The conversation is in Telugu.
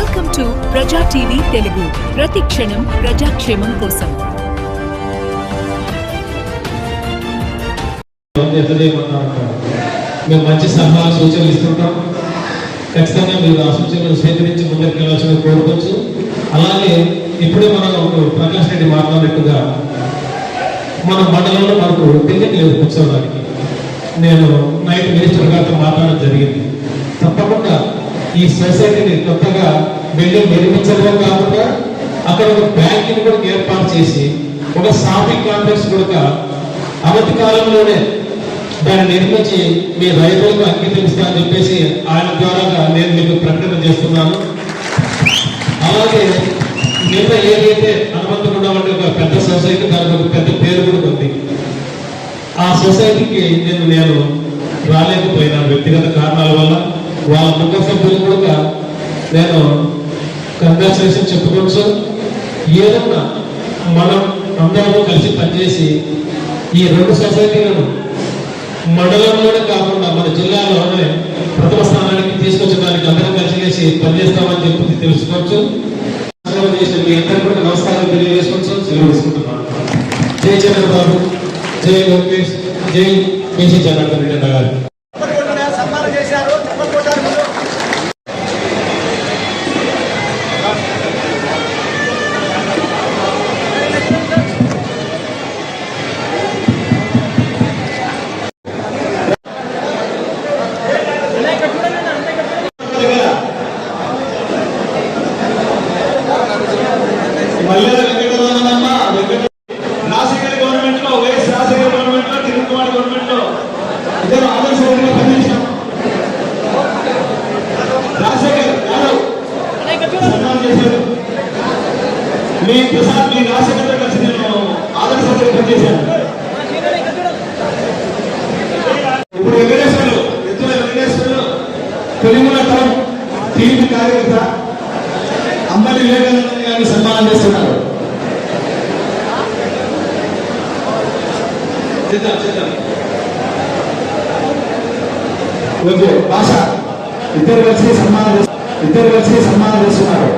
Welcome to Praja TV Telugu. ప్రతి క్షణం ప్రజాక్షేమం కోసం. మేము మంచి సలహా సూచనలు ఇస్తుంటాం. ఖచ్చితంగా మీరు ఆ సూచనలు సేకరించి ముందుకు వెళ్ళాల్సిన కోరుకోవచ్చు. అలాగే ఇప్పుడే మనం ప్రకాష్ రెడ్డి మాట్లాడినట్టుగా మన మండలంలో మనకు టికెట్ లేదు కూర్చోవడానికి. నేను నైట్ మినిస్టర్ గారితో మాట్లాడడం జరిగింది. తప్పకుండా ఈ సొసైటీని కొత్తగా బిల్డింగ్ నిర్మించడమే కాకుండా అక్కడ ఒక బ్యాంకింగ్ కూడా ఏర్పాటు చేసి ఒక షాపింగ్ కాంప్లెక్స్ కూడా అవతి కాలంలోనే దాన్ని నిర్మించి మీ రైతులకు అంకితం అని చెప్పేసి ఆయన ద్వారా నేను మీకు ప్రకటన చేస్తున్నాను. అలాగే నిన్న ఏదైతే హనుమంతకుండా ఉండే ఒక పెద్ద సొసైటీ దానికి ఒక పెద్ద పేరు కూడా ఉంది. ఆ సొసైటీకి నేను నేను రాలేకపోయినా వ్యక్తిగత కారణాల వల్ల. వాళ్ళ ముఖ సభ్యులు కూడా నేను కంగ్రాచులేషన్ చెప్పుకోవచ్చు ఏదన్నా మనం అందరము కలిసి పనిచేసి ఈ రెండు సొసైటీలను మండలంలోనే కాకుండా మన జిల్లాలోనే ప్రథమ స్థానానికి తీసుకొచ్చడానికి అందరం కలిసి చేసి పనిచేస్తామని చెప్పి తెలుసుకోవచ్చు. మీ అందరికీ కూడా నమస్కారం తెలియజేసుకోవచ్చు సెలవు తీసుకుంటున్నాను. జై చంద్రబాబు జై లోకేష్ జై కేసీ జనార్దన్ రెడ్డి గారు మీ ప్రసాద్ మీ రాజశేఖర్ కలిసి నేను ఆదర్శంగా పనిచేశాను. ఇప్పుడు వెంకటేశ్వరులు ఎత్తుల వెంకటేశ్వరులు తొలిముల టౌన్ టీవీ కార్యకర్త అంబలి వివేకానంద గారిని సన్మానం చేస్తున్నారు. చేద్దాం చేద్దాం. ఓకే భాష ఇద్దరు కలిసి సన్మానం ఇద్దరు కలిసి సన్మానం చేస్తున్నారు.